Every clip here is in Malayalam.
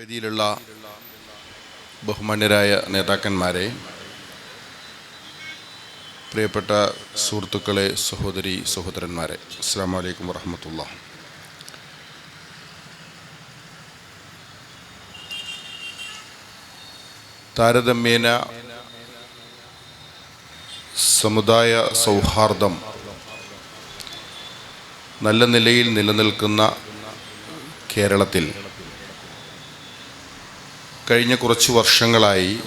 വേദിയിലുള്ള ബഹുമാന്യരായ നേതാക്കന്മാരെ പ്രിയപ്പെട്ട സുഹൃത്തുക്കളെ സഹോദരി സഹോദരന്മാരെ അസ്സാം വലൈക്കും വറഹമത്തുള്ള. താരതമ്യേന സമുദായ സൗഹാർദ്ദം നല്ല നിലയിൽ നിലനിൽക്കുന്ന കേരളത്തിൽ കഴിഞ്ഞ കുറച്ച് വർഷങ്ങളായി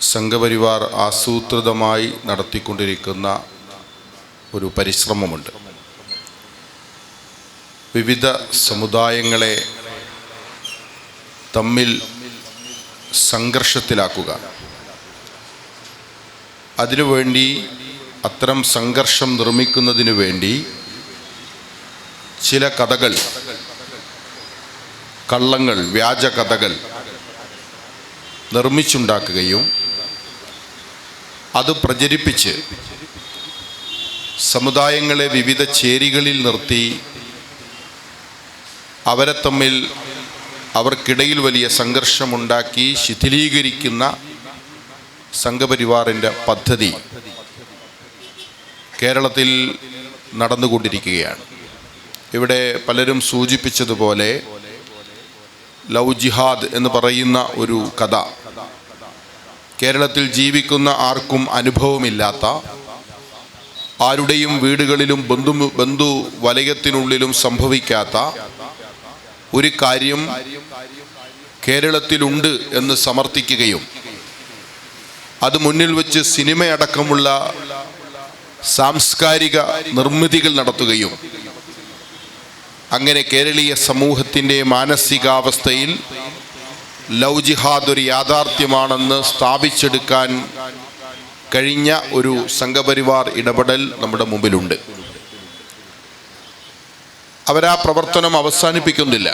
സംഘപരിവാർ ആസൂത്രിതമായി നടത്തിക്കൊണ്ടിരിക്കുന്ന ഒരു പരിശ്രമമുണ്ട്. വിവിധ സമുദായങ്ങളെ തമ്മിൽ സംഘർഷത്തിലാക്കുക. അതിനുവേണ്ടി അത്തരം സംഘർഷം നിർമ്മിക്കുന്നതിനു വേണ്ടി ചില കഥകൾ കള്ളങ്ങൾ വ്യാജ കഥകൾ നിർമ്മിച്ചുണ്ടാക്കുകയും അത് പ്രചരിപ്പിച്ച് സമുദായങ്ങളെ വിവിധ ചേരികളിൽ നിർത്തി അവരെ തമ്മിൽ അവർക്കിടയിൽ വലിയ സംഘർഷമുണ്ടാക്കി ശിഥിലീകരിക്കുന്ന സംഘപരിവാറിന്റെ പദ്ധതി കേരളത്തിൽ നടന്നുകൊണ്ടിരിക്കുകയാണ്. ഇവിടെ പലരും സൂചിപ്പിച്ചതുപോലെ ലവ് ജിഹാദ് എന്ന് പറയുന്ന ഒരു കഥ. കേരളത്തിൽ ജീവിക്കുന്ന ആർക്കും അനുഭവമില്ലാത്ത ആരുടെയും വീടുകളിലും ബന്ധു ബന്ധു വലയത്തിനുള്ളിലും സംഭവിക്കാത്ത ഒരു കാര്യം കേരളത്തിലുണ്ട് എന്ന് സമർത്ഥിക്കുകയും അത് മുന്നിൽ വെച്ച് സിനിമയടക്കമുള്ള സാംസ്കാരിക നിർമ്മിതികൾ നടത്തുകയും അങ്ങനെ കേരളീയ സമൂഹത്തിന്റെ മാനസികാവസ്ഥയിൽ ലവ് ജിഹാദ് ഒരു യാഥാർത്ഥ്യമാണെന്ന് സ്ഥാപിച്ചെടുക്കാൻ കഴിഞ്ഞ ഒരു സംഘപരിവാർ ഇടപെടൽ നമ്മുടെ മുമ്പിലുണ്ട്. അവരാ പ്രവർത്തനം അവസാനിപ്പിക്കുന്നില്ല.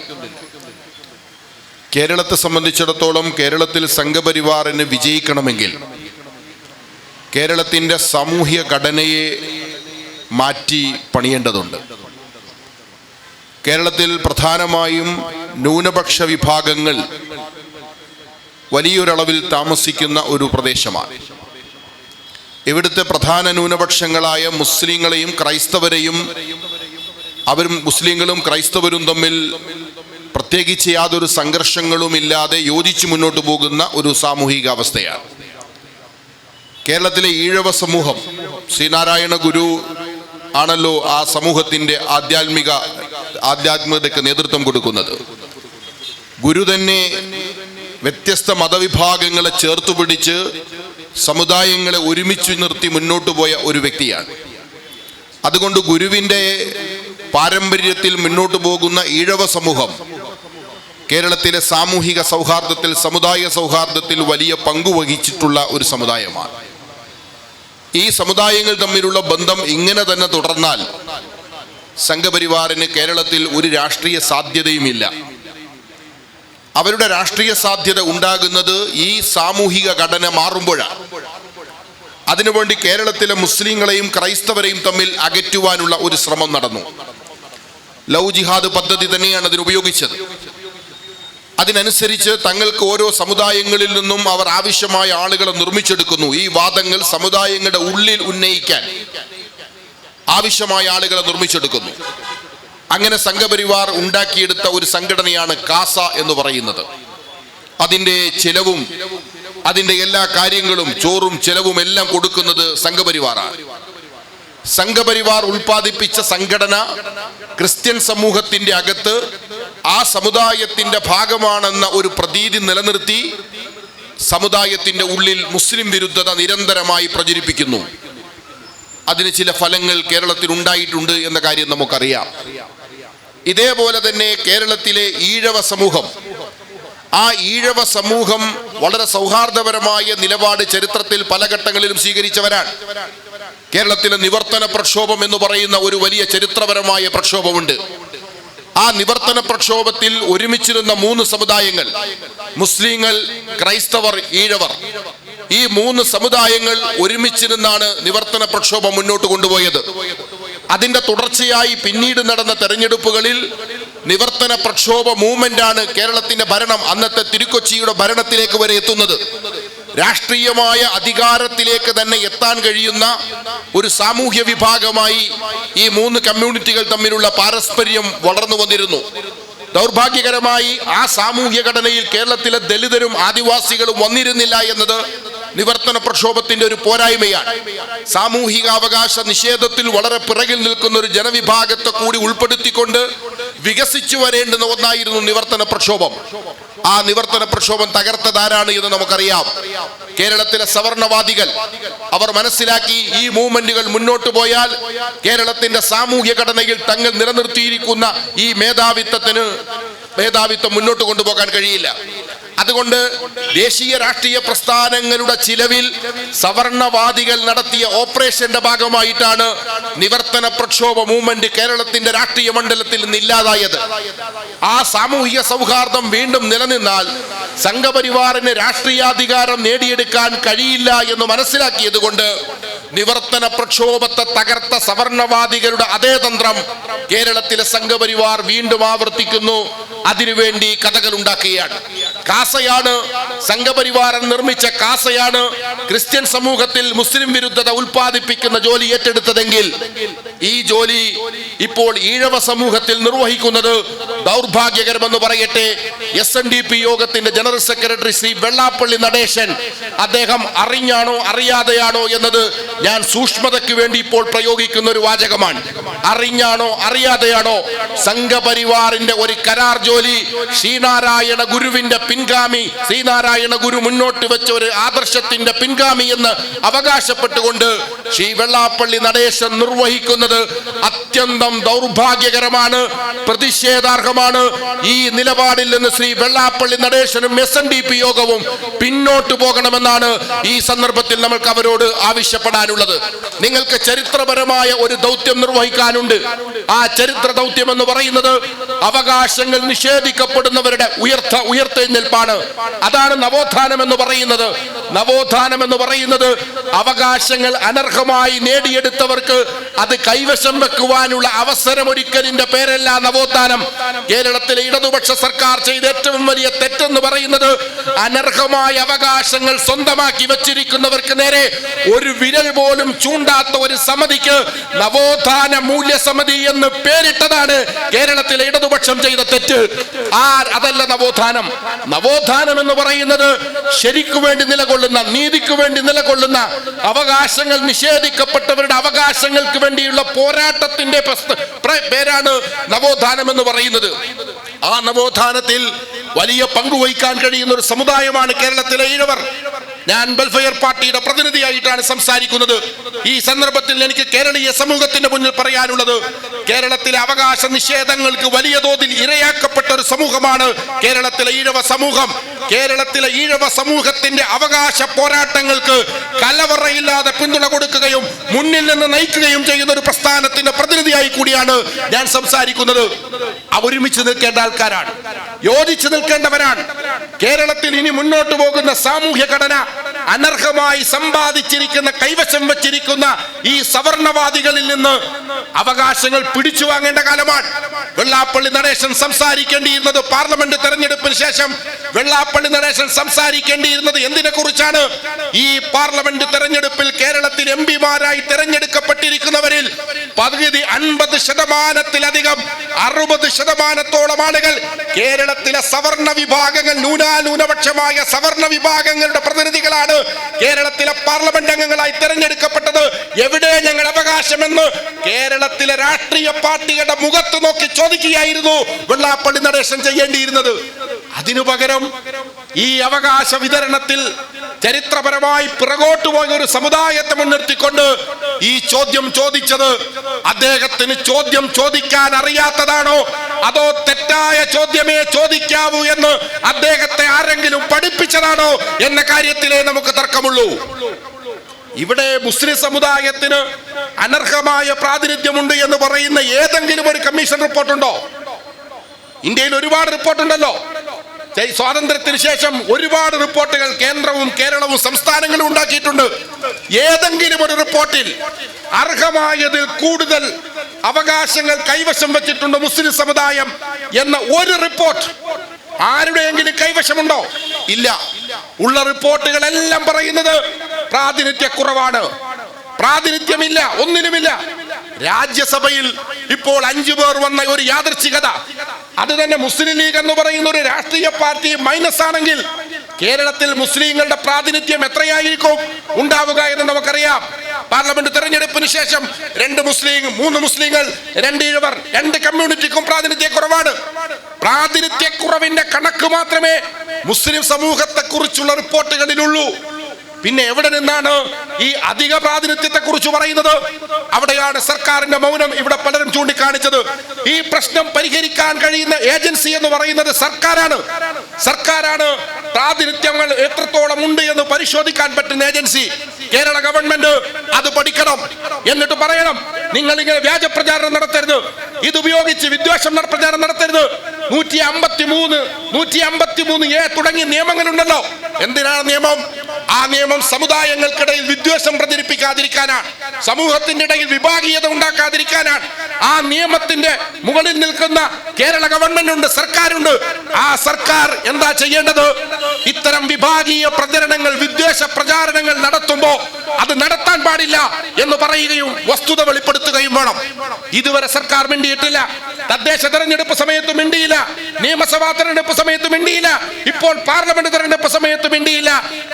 കേരളത്തെ സംബന്ധിച്ചിടത്തോളം കേരളത്തിൽ സംഘപരിവാറിന് വിജയിക്കണമെങ്കിൽ കേരളത്തിന്റെ സാമൂഹ്യ ഘടനയെ മാറ്റി പണിയേണ്ടതുണ്ട്. കേരളത്തിൽ പ്രധാനമായും ന്യൂനപക്ഷ വിഭാഗങ്ങൾ വലിയൊരളവിൽ താമസിക്കുന്ന ഒരു പ്രദേശമാണ്. ഇവിടുത്തെ പ്രധാന ന്യൂനപക്ഷങ്ങളായ മുസ്ലിങ്ങളെയും ക്രൈസ്തവരെയും അവരും മുസ്ലിങ്ങളും ക്രൈസ്തവരും തമ്മിൽ പ്രത്യേകിച്ച് യാതൊരു സംഘർഷങ്ങളും ഇല്ലാതെ യോജിച്ച് മുന്നോട്ട് പോകുന്ന ഒരു സാമൂഹിക അവസ്ഥയാണ് കേരളത്തിലെ ഈഴവ സമൂഹം ശ്രീനാരായണ ഗുരു ആണല്ലോ ആ സമൂഹത്തിന്റെ ആധ്യാത്മിക ആധ്യാത്മികതയ്ക്ക് നേതൃത്വം കൊടുക്കുന്നത്. ഗുരു തന്നെ വ്യത്യസ്ത മതവിഭാഗങ്ങളെ ചേർത്തു പിടിച്ച് സമുദായങ്ങളെ ഒരുമിച്ച് നിർത്തി മുന്നോട്ട് പോയ ഒരു വ്യക്തിയാണ്. അതുകൊണ്ട് ഗുരുവിന്റെ പാരമ്പര്യത്തിൽ മുന്നോട്ട് പോകുന്ന ഈഴവ സമൂഹം കേരളത്തിലെ സാമൂഹിക സൗഹാർദ്ദത്തിൽ സമുദായ സൗഹാർദ്ദത്തിൽ വലിയ പങ്കുവഹിച്ചിട്ടുള്ള ഒരു സമുദായമാണ്. ഈ സമുദായങ്ങൾ തമ്മിലുള്ള ബന്ധം ഇങ്ങനെ തന്നെ തുടർന്നാൽ സംഘപരിവാറിന് കേരളത്തിൽ ഒരു രാഷ്ട്രീയ സാധ്യതയുമില്ല. അവരുടെ രാഷ്ട്രീയ സാധ്യത ഉണ്ടാകുന്നത് ഈ സാമൂഹിക ഘടന മാറുമ്പോഴാണ്. അതിനുവേണ്ടി കേരളത്തിലെ മുസ്ലിങ്ങളെയും ക്രൈസ്തവരെയും തമ്മിൽ അകറ്റുവാനുള്ള ഒരു ശ്രമം നടന്നു. ലവ് ജിഹാദ് പദ്ധതി തന്നെയാണ് അതിന് ഉപയോഗിച്ചത്. അതിനനുസരിച്ച് തങ്ങൾക്ക് ഓരോ സമുദായങ്ങളിൽ നിന്നും അവർ ആവശ്യമായ ആളുകളെ നിർമ്മിച്ചെടുക്കുന്നു. ഈ വാദങ്ങൾ സമുദായങ്ങളുടെ ഉള്ളിൽ ഉന്നയിക്കാൻ. ആവശ്യമായ ആളുകളെ നിർമ്മിച്ചെടുക്കുന്നു. അങ്ങനെ സംഘപരിവാർ ഉണ്ടാക്കിയെടുത്ത ഒരു സംഘടനയാണ് കാസ എന്ന് പറയുന്നത്. അതിന്റെ ചിലവും അതിന്റെ എല്ലാ കാര്യങ്ങളും ചോറും ചിലവും എല്ലാം കൊടുക്കുന്നത് സംഘപരിവാറാണ്. സംഘപരിവാർ ഉൽപ്പാദിപ്പിച്ച സംഘടന ക്രിസ്ത്യൻ സമൂഹത്തിന്റെ അകത്ത് ആ സമുദായത്തിന്റെ ഭാഗമാണെന്ന ഒരു പ്രതീതി നിലനിർത്തി സമുദായത്തിന്റെ ഉള്ളിൽ മുസ്ലിം വിരുദ്ധത നിരന്തരമായി പ്രചരിപ്പിക്കുന്നു. അതിന് ചില ഫലങ്ങൾ കേരളത്തിൽ ഉണ്ടായിട്ടുണ്ട് എന്ന കാര്യം നമുക്കറിയാം. ഇതേപോലെ തന്നെ കേരളത്തിലെ ഈഴവ സമൂഹം ആ ഈഴവ സമൂഹം വളരെ സൗഹാർദ്ദപരമായ നിലപാട് ചരിത്രത്തിൽ പല ഘട്ടങ്ങളിലും സ്വീകരിച്ചവരാണ്. കേരളത്തിലെ നിവർത്തന പ്രക്ഷോഭം എന്ന് പറയുന്ന ഒരു വലിയ ചരിത്രപരമായ പ്രക്ഷോഭമുണ്ട്. ആ നിവർത്തന പ്രക്ഷോഭത്തിൽ ഒരുമിച്ചിരുന്ന മൂന്ന് സമുദായങ്ങൾ മുസ്ലിങ്ങൾ ക്രൈസ്തവർ ഈഴവർ. ഈ മൂന്ന് സമുദായങ്ങൾ ഒരുമിച്ചിരുന്നാണ് നിവർത്തന പ്രക്ഷോഭം മുന്നോട്ട് കൊണ്ടുപോയത്. അതിന്റെ തുടർച്ചയായി പിന്നീട് നടന്ന തെരഞ്ഞെടുപ്പുകളിൽ നിവർത്തന പ്രക്ഷോഭ മൂവ്മെന്റ് ആണ് കേരളത്തിന്റെ ഭരണം അന്നത്തെ തിരുക്കൊച്ചിയുടെ ഭരണത്തിലേക്ക് വരെ എത്തുന്നത്. രാഷ്ട്രീയമായ അധികാരത്തിലേക്ക് തന്നെ എത്താൻ കഴിയുന്ന ഒരു സാമൂഹ്യ വിഭാഗമായി ഈ മൂന്ന് കമ്മ്യൂണിറ്റികൾ തമ്മിലുള്ള പാരസ്പര്യം വളർന്നു വന്നിരുന്നു. ദൗർഭാഗ്യകരമായി ആ സാമൂഹ്യ ഘടനയിൽ കേരളത്തിലെ ദലിതരും ആദിവാസികളും വന്നിരുന്നില്ല എന്നത് നിവർത്തന പ്രക്ഷോഭത്തിന്റെ ഒരു പോരായ്മയാണ്. സാമൂഹിക അവകാശ നിഷേധത്തിൽ വളരെ പിറകിൽ നിൽക്കുന്ന ഒരു ജനവിഭാഗത്തെ കൂടി ഉൾപ്പെടുത്തിക്കൊണ്ട് വികസിച്ചു വരേണ്ടുന്ന ഒന്നായിരുന്നു നിവർത്തന പ്രക്ഷോഭം. ആ നിവർത്തന പ്രക്ഷോഭം തകർത്തതാരാണ് എന്ന് നമുക്കറിയാം. കേരളത്തിലെ സവർണവാദികൾ അവർ മനസ്സിലാക്കി ഈ മൂവ്മെന്റുകൾ മുന്നോട്ട് പോയാൽ കേരളത്തിന്റെ സാമൂഹ്യ ഘടനയിൽ തങ്ങൾ നിലനിർത്തിയിരിക്കുന്ന ഈ മേധാവിത്വത്തിന് മേധാവിത്വം മുന്നോട്ട് കൊണ്ടുപോകാൻ കഴിയില്ല. അതുകൊണ്ട് ദേശീയ രാഷ്ട്രീയ പ്രസ്ഥാനങ്ങളുടെ ചിലവിൽ സവർണവാദികൾ നടത്തിയ ഓപ്പറേഷന്റെ ഭാഗമായിട്ടാണ് നിവർത്തന പ്രക്ഷോഭ മൂവ്മെന്റ് കേരളത്തിന്റെ രാഷ്ട്രീയ മണ്ഡലത്തിൽ നിന്ന് ഇല്ലാതായത്. ആ സാമൂഹിക സൗഹാർദ്ദം വീണ്ടും നിലനിന്നാൽ സംഘപരിവാറിന് രാഷ്ട്രീയാധികാരം നേടിയെടുക്കാൻ കഴിയില്ല എന്ന് മനസ്സിലാക്കിയത് കൊണ്ട് നിവർത്തന പ്രക്ഷോഭത്തെ തകർത്ത സവർണവാദികളുടെ അതേ തന്ത്രം കേരളത്തിലെ സംഘപരിവാർ വീണ്ടും ആവർത്തിക്കുന്നു. അതിനുവേണ്ടി കഥകൾ ഉണ്ടാക്കുകയാണ്. കാസയാണ് സംഘപരിവാരം നിർമ്മിച്ച കാസയാണ്. ക്രിസ്ത്യൻ സമൂഹത്തിൽ മുസ്ലിം വിരുദ്ധത ഉൽപ്പാദിപ്പിക്കുന്ന ജോലി ഏറ്റെടുത്തതെങ്കിൽ ഈ ജോലി ഇപ്പോൾ ഈഴവ സമൂഹത്തിൽ നിർവഹിക്കുന്നത് ദൗർഭാഗ്യകരമെന്ന് പറയട്ടെ. എസ് എൻ ഡി പി യോഗത്തിന്റെ ജനറൽ സെക്രട്ടറി ശ്രീ വെള്ളാപ്പള്ളി നടേശൻ അദ്ദേഹം അറിഞ്ഞാണോ അറിയാതെയാണോ എന്നത് ഞാൻ സൂക്ഷ്മതയ്ക്ക് വേണ്ടി ഇപ്പോൾ പ്രയോഗിക്കുന്ന ഒരു വാചകമാണ്. അറിഞ്ഞാണോ അറിയാതെയാണോ? സംഘപരിവാറിന്റെ ഒരു കരാർ ജോലി ശ്രീനാരായണ ഗുരുവിന്റെ പിൻഗാമി ശ്രീനാരായണ ഗുരു മുന്നോട്ട് വെച്ച ഒരു ആദർശത്തിന്റെ പിൻഗാമി എന്ന് അവകാശപ്പെട്ടുകൊണ്ട് ശ്രീ വെള്ളാപ്പള്ളി നടേശൻ നിർവഹിക്കുന്നത് അത്യന്തം ദൗർഭാഗ്യകരമാണ് പ്രതിഷേധാർഹമാണ്. ഈ നിലപാടിൽ നിന്ന് ശ്രീ വെള്ളാപ്പള്ളി നടേശനും എസ് എൻ ഡി പി യോഗവും പിന്നോട്ട് പോകണമെന്നാണ് ഈ സന്ദർഭത്തിൽ നമ്മൾക്ക് അവരോട് ആവശ്യപ്പെടാനുള്ളത്. നിങ്ങൾക്ക് ചരിത്രപരമായ ഒരു ദൗത്യം നിർവഹിക്കാനുണ്ട്. ആ ചരിത്ര ദൗത്യം എന്ന് പറയുന്നത് അവകാശങ്ങൾ നിഷേധിക്കപ്പെടുന്നവരുടെ ഉയർത്ത ഉയർത്തെഴുന്നേൽപ്പാണ് അതാണ് നവോത്ഥാനം എന്ന് പറയുന്നത്. നവോത്ഥാനം എന്ന് പറയുന്നത് അവകാശങ്ങൾ അനർഹമായി നേടിയെടുത്തവർക്ക് അത് കൈവശം വെക്കുവാനുള്ള അവസരമൊരുക്കലിന്റെ പേരല്ല നവോത്ഥാനം. കേരളത്തിലെ ഇടതുപക്ഷ സർക്കാർ ചെയ്ത ഏറ്റവും വലിയ തെറ്റെന്ന് പറയുന്നത് അനർഹമായ അവകാശങ്ങൾ സ്വന്തമാക്കി വെച്ചിരിക്കുന്നവർക്ക് നേരെ ഒരു വിരൽ പോലും ചൂണ്ടാത്ത ഒരു സമിതിക്ക് നവോത്ഥാന മൂല്യ സമിതി എന്ന് പേരിട്ടതാണ് കേരളത്തിലെ ഇടതുപക്ഷം ചെയ്ത തെറ്റ്. ആ അതല്ല നവോത്ഥാനം. നവോത്ഥാനം എന്ന് പറയുന്നത് ശരിക്കു വേണ്ടി നിലകൊള്ളുന്ന നീതിക്ക് വേണ്ടി നിലകൊള്ളുന്ന അവകാശങ്ങൾ നിഷേധിക്കപ്പെട്ടവരുടെ അവകാശങ്ങൾക്ക് വേണ്ടിയുള്ള പോരാട്ടത്തിന്റെ പേരാണ് നവോത്ഥാനം എന്ന് പറയുന്നത്. ആ നവോത്ഥാനത്തിൽ വലിയ പങ്ക് വഹിക്കാൻ കഴിയുന്ന ഒരു സമുദായമാണ് കേരളത്തിലെ ഈഴവർ ഞാൻ വെൽഫെയർ പാർട്ടിയുടെ പ്രതിനിധിയായിട്ടാണ് സംസാരിക്കുന്നത്. ഈ സന്ദർഭത്തിൽ എനിക്ക് കേരളീയ സമൂഹത്തിന്റെ മുന്നിൽ പറയാനുള്ളത് കേരളത്തിലെ അവകാശ നിഷേധങ്ങൾക്ക് വലിയ തോതിൽ ഇരയാക്കപ്പെട്ട ഒരു സമൂഹമാണ് കേരളത്തിലെ ഈഴവ സമൂഹം. കേരളത്തിലെ ഈഴവ സമൂഹത്തിന്റെ അവകാശ പോരാട്ടങ്ങൾക്ക് കലവറയില്ലാതെ പിന്തുണ കൊടുക്കുകയും മുന്നിൽ നിന്ന് നയിക്കുകയും ചെയ്യുന്ന ഒരു പ്രസ്ഥാനത്തിന്റെ പ്രതിനിധിയായി കൂടിയാണ് ഞാൻ സംസാരിക്കുന്നത്. ഒരുമിച്ച് നിൽക്കേണ്ട ആൾക്കാരാണ്. യോജിച്ചു നിൽക്കേണ്ടവരാണ്. കേരളത്തിൽ ഇനി മുന്നോട്ട് പോകുന്ന സാമൂഹ്യ ഘടന അനർഹമായി സമ്പാദിച്ചിരിക്കുന്ന കൈവശം വച്ചിരിക്കുന്ന ഈ സവർണവാദികളിൽ നിന്ന് അവകാശങ്ങൾ പിടിച്ചു വാങ്ങേണ്ട കാലമാണ്. വെള്ളാപ്പള്ളി നടേശൻ സംസാരിക്കേണ്ടിയിരുന്നത് പാർലമെന്റ് തെരഞ്ഞെടുപ്പിന് ശേഷം. വെള്ളാപ്പള്ളി നടേശൻ സംസാരിക്കേണ്ടിയിരുന്നത് എന്തിനെ കുറിച്ചാണ്? ഈ പാർലമെന്റ് തെരഞ്ഞെടുപ്പിൽ കേരളത്തിൽ എം പിമാരായി തെരഞ്ഞെടുക്കപ്പെട്ടിരിക്കുന്നവരിൽ പകുതി അൻപത് ശതമാനത്തിലധികം അറുപത് ശതമാനത്തോളം ആളുകൾ കേരളത്തിലെ സവർണ വിഭാഗങ്ങൾ ന്യൂനാന്യൂനപക്ഷമായ സവർണ വിഭാഗങ്ങളുടെ പ്രതിനിധികളാണ് കേരളത്തിലെ പാർലമെന്റ് അംഗങ്ങളായി തെരഞ്ഞെടുക്കപ്പെട്ടത്. എവിടെ ഞങ്ങൾ അവകാശമെന്ന് കേരളത്തിലെ രാഷ്ട്രീയ പാർട്ടികളുടെ മുഖത്ത് നോക്കി ചോദിക്കുകയായിരുന്നു വെള്ളാപ്പള്ളി നടേശൻ ചെയ്യേണ്ടിയിരുന്നത്. അതിനു പകരം ഈ അവകാശ വിതരണത്തിൽ ചരിത്രപരമായി പിറകോട്ട് പോയ ഒരു സമുദായത്തെ മുൻനിർത്തിക്കൊണ്ട് ഈ ചോദ്യം ചോദിച്ചത് അദ്ദേഹത്തിന് ചോദ്യം ചോദിക്കാൻ അറിയാത്തതാണോ? അതോ തെറ്റായ ചോദ്യമേ ചോദിക്കാവൂ എന്ന് അദ്ദേഹത്തെ ആരെങ്കിലും പഠിപ്പിച്ചതാണോ? എന്ന കാര്യത്തിലേ നമുക്ക് തർക്കമുള്ളൂ. ഇവിടെ മുസ്ലിം സമുദായത്തിന് അനർഹമായ പ്രാതിനിധ്യമുണ്ട് എന്ന് പറയുന്ന ഏതെങ്കിലും ഒരു കമ്മീഷൻ റിപ്പോർട്ടുണ്ടോ? ഇന്ത്യയിൽ ഒരുപാട് റിപ്പോർട്ടുണ്ടല്ലോ. സ്വാതന്ത്ര്യത്തിന് ശേഷം ഒരുപാട് റിപ്പോർട്ടുകൾ കേന്ദ്രവും കേരളവും സംസ്ഥാനങ്ങളും ഉണ്ടാക്കിയിട്ടുണ്ട്. ഏതെങ്കിലും ഒരു റിപ്പോർട്ടിൽ അർഹമായതിൽ കൂടുതൽ അവകാശങ്ങൾ കൈവശം വെച്ചിട്ടുണ്ട് മുസ്ലിം സമുദായം എന്ന ഒരു റിപ്പോർട്ട് ആരുടെയെങ്കിലും കൈവശമുണ്ടോ? ഇല്ല. ഉള്ള റിപ്പോർട്ടുകളെല്ലാം പറയുന്നത് പ്രാതിനിധ്യ കുറവാണ് പ്രാതിനിധ്യമില്ല ഒന്നിനുമില്ല. രാജ്യസഭയിൽ ഇപ്പോൾ അഞ്ചു പേർ വന്ന ഒരു യാദർച്ഛികത അത് തന്നെ മുസ്ലിം ലീഗ് എന്ന് പറയുന്ന ഒരു രാഷ്ട്രീയ പാർട്ടി മൈനസ് ആണെങ്കിൽ കേരളത്തിൽ മുസ്ലിങ്ങളുടെ പ്രാതിനിധ്യം എത്രയായിരിക്കും? ഉണ്ടാവുക എന്ന് നമുക്കറിയാം. പാർലമെന്റ് തെരഞ്ഞെടുപ്പിന് ശേഷം രണ്ട് മുസ്ലിം മൂന്ന് മുസ്ലിങ്ങൾ രണ്ട് ഇഴവർ രണ്ട് കമ്മ്യൂണിറ്റിക്കും പ്രാതിനിധ്യക്കുറവാണ്. പ്രാതിനിധ്യക്കുറവിന്റെ കണക്ക് മാത്രമേ മുസ്ലിം സമൂഹത്തെ കുറിച്ചുള്ള റിപ്പോർട്ടുകളിലുള്ളൂ. പിന്നെ എവിടെ നിന്നാണ് ഈ അധിക പ്രാതിനിധ്യത്തെ കുറിച്ച് പറയുന്നത്? അവിടെയാണ് സർക്കാരിന്റെ മൗനം ഇവിടെ പലരും ചൂണ്ടിക്കാണിച്ചത്. ഈ പ്രശ്നം പരിഹരിക്കാൻ കഴിയുന്ന ഏജൻസി എന്ന് പറയുന്നത് സർക്കാരാണ്. സർക്കാരാണ് പ്രാതിനിധ്യങ്ങൾ എത്രത്തോളം ഉണ്ട് എന്ന് പരിശോധിക്കാൻ പറ്റുന്ന ഏജൻസി. കേരള ഗവൺമെന്റ് അത് പഠിക്കണം എന്നിട്ട് പറയണം. നിങ്ങൾ ഇങ്ങനെ വ്യാജ പ്രചാരണം നടത്തരുത്. ഇത് ഉപയോഗിച്ച് വിദ്വേഷം പ്രചാരണം നടത്തരുത്. നൂറ്റി അമ്പത്തി മൂന്ന് നൂറ്റി അമ്പത്തി മൂന്ന് എ തുടങ്ങിയ നിയമങ്ങളുണ്ടല്ലോ. എന്തിനാണ് നിയമം? ആ നിയമം സമുദായങ്ങൾക്കിടയിൽ വിദ്വേഷം പ്രചരിപ്പിക്കാതിരിക്കാനാണ്. സമൂഹത്തിന്റെ ഇടയിൽ വിഭാഗീയത ഉണ്ടാക്കാതിരിക്കാനാണ്. ആ നിയമത്തിന്റെ മുകളിൽ നിൽക്കുന്ന കേരള ഗവൺമെന്റ് ഉണ്ട് സർക്കാരുണ്ട്. ആ സർക്കാർ എന്താ ചെയ്യേണ്ടത്? ഇത്തരം വിഭാഗീയ പ്രചരണങ്ങൾ വിദ്വേഷ പ്രചാരണങ്ങൾ നടത്തുമ്പോ അത് നടത്താൻ പാടില്ല എന്ന് പറയുകയും വസ്തുത വെളിപ്പെടുത്തുകയും വേണം. ഇതുവരെ സർക്കാർ മിണ്ടിയിട്ടില്ല. തദ്ദേശ തെരഞ്ഞെടുപ്പ് സമയത്ത് മിണ്ടിയില്ല. നിയമസഭാ തെരഞ്ഞെടുപ്പ് സമയത്ത് മിണ്ടിയില്ല. ഇപ്പോൾ പാർലമെന്റ് തെരഞ്ഞെടുപ്പ് സമയത്ത് മിണ്ടിയില്ല.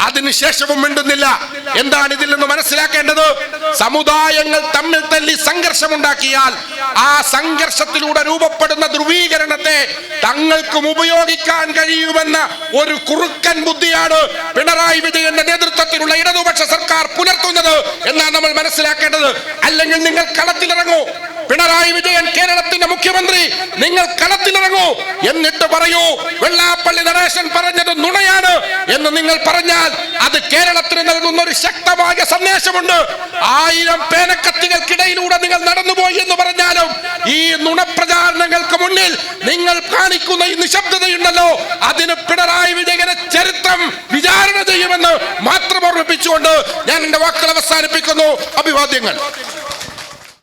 അതിനുശേഷവും മിണ്ടുന്നില്ല. എന്താണ് ഇതിൽ നിന്ന് മനസ്സിലാക്കേണ്ടത്? സമുദായങ്ങൾ തമ്മിൽ തല്ലി സംഘർഷമുണ്ടാക്കിയാൽ ആ സംഘർഷത്തിലൂടെ രൂപപ്പെടുന്ന ധ്രുവീകരണത്തെ തങ്ങൾക്കും ഉപയോഗിക്കാൻ കഴിയുമെന്ന ഒരു കുറുക്കൻ ബുദ്ധിയാണ് പിണറായി വിജയന്റെ നേതൃത്വത്തിലുള്ള ഇടതുപക്ഷ സർക്കാർ പുലർത്തുന്നത് എന്നാണ് നമ്മൾ മനസ്സിലാക്കേണ്ടത്. അല്ലെങ്കിൽ നിങ്ങൾ കളത്തിലിറങ്ങൂ. പിണറായി വിജയൻ കേരളത്തിന്റെ മുഖ്യമന്ത്രി നിങ്ങൾ കളത്തിലിറങ്ങൂ എന്നിട്ട് പറയൂ വെള്ളാപ്പള്ളി നടേശൻ പറഞ്ഞത് നുണയാണ് എന്ന് നിങ്ങൾ പറഞ്ഞാൽ അത് കേരളത്തിന് നൽകുന്ന ഒരു ശക്തമായ സന്ദേശമുണ്ട്. ആയിരം പേനക്കത്തികൾക്കിടയിലൂടെ നിങ്ങൾ നടന്നുപോയി എന്ന് പറഞ്ഞാലും ഈ നുണപ്രചാരണങ്ങൾക്ക് മുന്നിൽ നിങ്ങൾ കാണിക്കുന്ന ഈ നിശബ്ദതയുണ്ടല്ലോ. അതിന് പിണറായി വിജയനെ ചരിത്രം വിചാരണ ചെയ്യുമെന്ന് മാത്രം ഓർമ്മിപ്പിച്ചുകൊണ്ട് ഞാൻ എന്റെ വാക്കുകൾ അവസാനിപ്പിക്കുന്നു. അഭിവാദ്യങ്ങൾ.